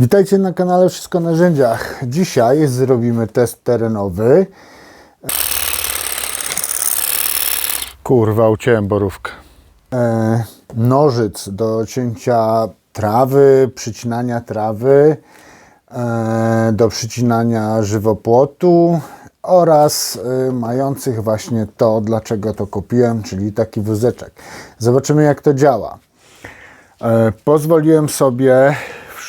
Witajcie na kanale Wszystko o Narzędziach. Dzisiaj zrobimy test terenowy. Kurwa, uciąłem borówkę. E, nożyc do cięcia trawy, przycinania trawy, e, do przycinania żywopłotu oraz e, mających właśnie to, dlaczego to kupiłem, czyli taki wózeczek. Zobaczymy jak to działa. E, Pozwoliłem sobie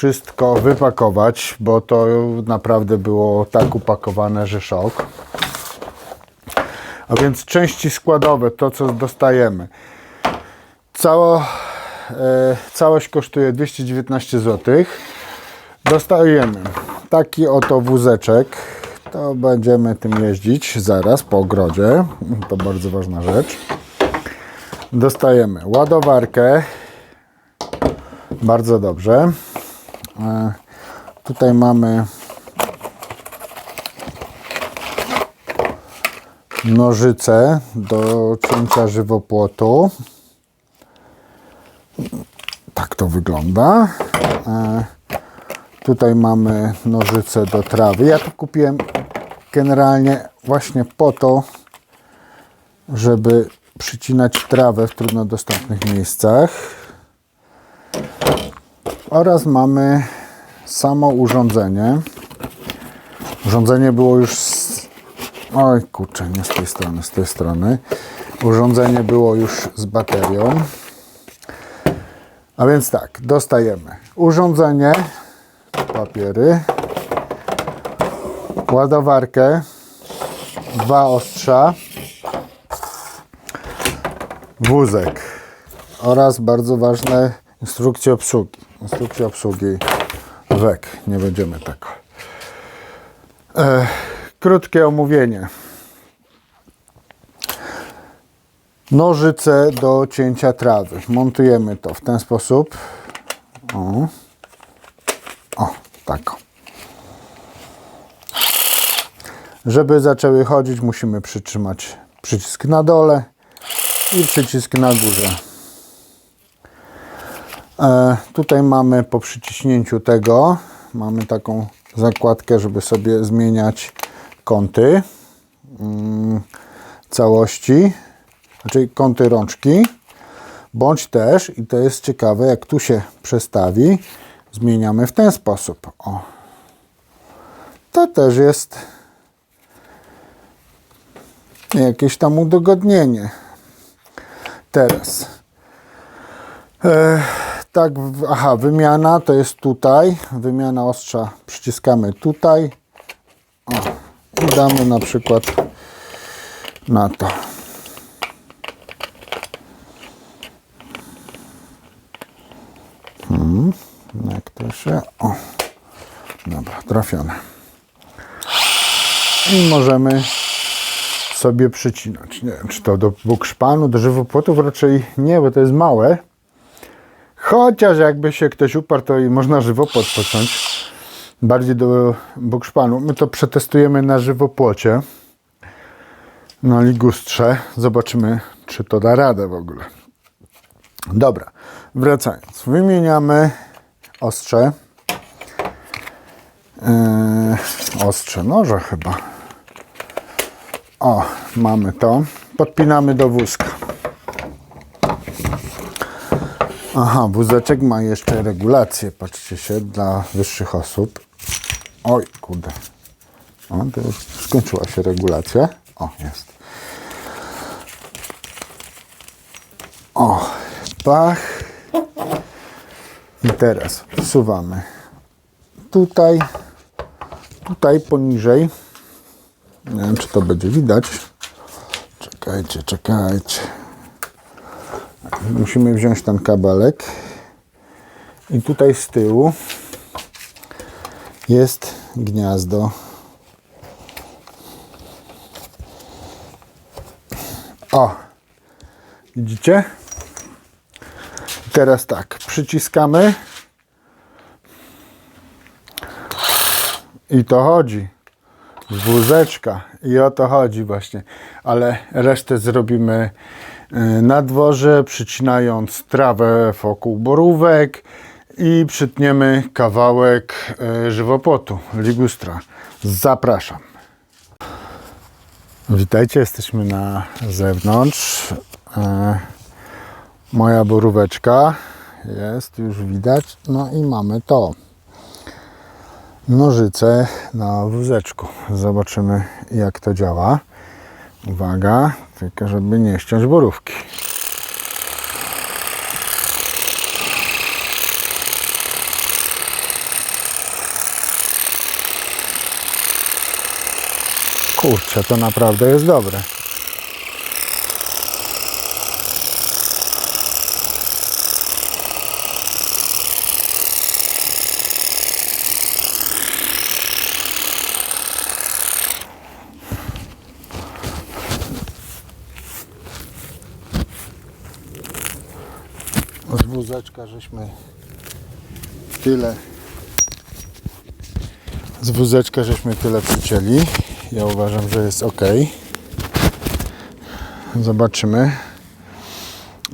wszystko wypakować, bo to naprawdę było tak upakowane, że szok. A więc części składowe, to co dostajemy. Cało, e, całość kosztuje 219 zł. Dostajemy taki oto wózeczek. To będziemy tym jeździć zaraz po ogrodzie. To bardzo ważna rzecz. Dostajemy ładowarkę. Bardzo dobrze. E, Tutaj mamy nożyce do cięcia żywopłotu. Tak to wygląda. E, Tutaj mamy nożyce do trawy. Ja to kupiłem generalnie właśnie po to, żeby przycinać trawę w trudno dostępnych miejscach. Oraz mamy samo urządzenie. Urządzenie było już z... Oj kurczę, nie z tej strony, z tej strony. Urządzenie było już z baterią. A więc tak, dostajemy urządzenie, papiery, ładowarkę, dwa ostrza, wózek oraz bardzo ważne instrukcje obsługi. Instrukcja obsługi WEK, nie będziemy tego. E, krótkie omówienie. Nożyce do cięcia trawy. Montujemy to w ten sposób. O, o tak. Żeby zaczęły chodzić, musimy przytrzymać przycisk na dole i przycisk na górze. E, tutaj mamy po przyciśnięciu tego, mamy taką zakładkę, żeby sobie zmieniać kąty mm, całości, znaczy kąty rączki, bądź też, i to jest ciekawe, jak tu się przestawi, zmieniamy w ten sposób. O. To też jest jakieś tam udogodnienie. Teraz. E, tak, aha, wymiana to jest tutaj. Wymiana ostrza przyciskamy tutaj. O, i damy na przykład na to. Hmm, jak to się. O, dobra, trafione. I możemy sobie przycinać. Nie wiem, czy to do bukszpanu, do żywopłotów raczej nie, bo to jest małe. Chociaż jakby się ktoś uparł, to i można żywopłot pociąć. Bardziej do bukszpanu. My to przetestujemy na żywopłocie. Na ligustrze. Zobaczymy, czy to da radę w ogóle. Dobra, wracając. Wymieniamy ostrze. Yy, ostrze noża chyba. O, mamy to. Podpinamy do wózka. Aha, wózeczek ma jeszcze regulację, patrzcie się, dla wyższych osób. Oj, kurde. O, to już skończyła się regulacja. O, jest. O, pach. I teraz wsuwamy tutaj, tutaj poniżej. Nie wiem, czy to będzie widać. Czekajcie, czekajcie. Musimy wziąć ten kabelek. I tutaj z tyłu jest gniazdo. O! Widzicie? Teraz tak, przyciskamy. I to chodzi. Z wózeczka. I o to chodzi właśnie. Ale resztę zrobimy na dworze, przycinając trawę wokół borówek i przytniemy kawałek e, żywopłotu, ligustra. Zapraszam. Witajcie, jesteśmy na zewnątrz. E, moja boróweczka jest, już widać. No i mamy to. Nożyce na wózeczku. Zobaczymy jak to działa. Uwaga, tylko żeby nie ściąć borówki. Kurczę, to naprawdę jest dobre. Z wózeczka żeśmy tyle z wózeczka żeśmy tyle przycięli. Ja uważam, że jest ok. Zobaczymy.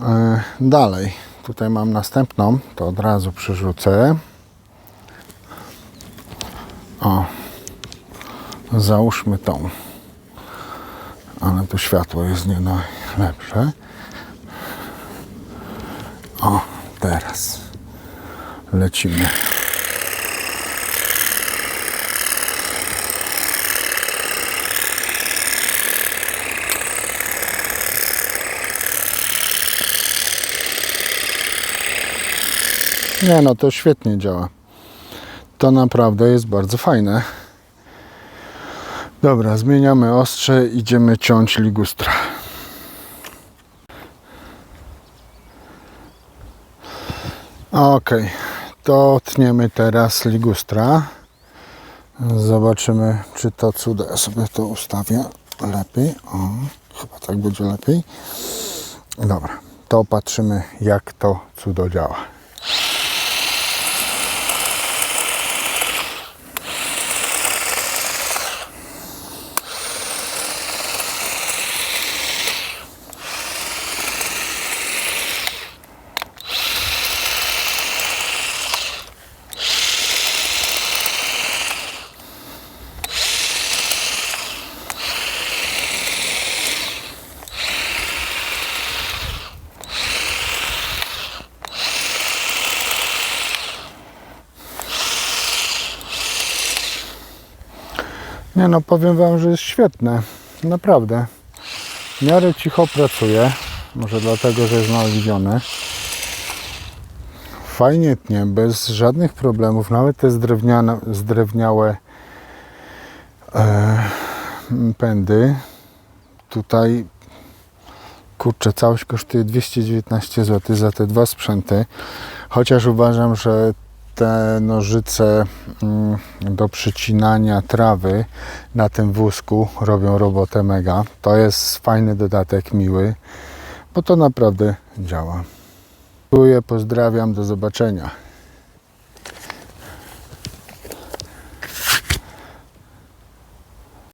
E, dalej. Tutaj mam następną. To od razu przerzucę. O. Załóżmy tą. Ale tu światło jest nie najlepsze. O, teraz lecimy. Nie no, to świetnie działa. To naprawdę jest bardzo fajne. Dobra, zmieniamy ostrze, idziemy ciąć ligustra. Ok, to tniemy teraz ligustra. Zobaczymy, czy to cuda. Ja sobie to ustawię lepiej. O, chyba tak będzie lepiej. Dobra, to patrzymy, jak to cudo działa. Nie no, powiem Wam, że jest świetne. Naprawdę. W miarę cicho pracuje. Może dlatego, że jest naoliwiony. Fajnie tnie, bez żadnych problemów. Nawet te zdrewniane, zdrewniałe e, pędy. Tutaj kurczę, całość kosztuje 219 zł za te dwa sprzęty. Chociaż uważam, że te nożyce mm, do przycinania trawy na tym wózku robią robotę mega. To jest fajny dodatek, miły, bo to naprawdę działa. Dziękuję, pozdrawiam, do zobaczenia.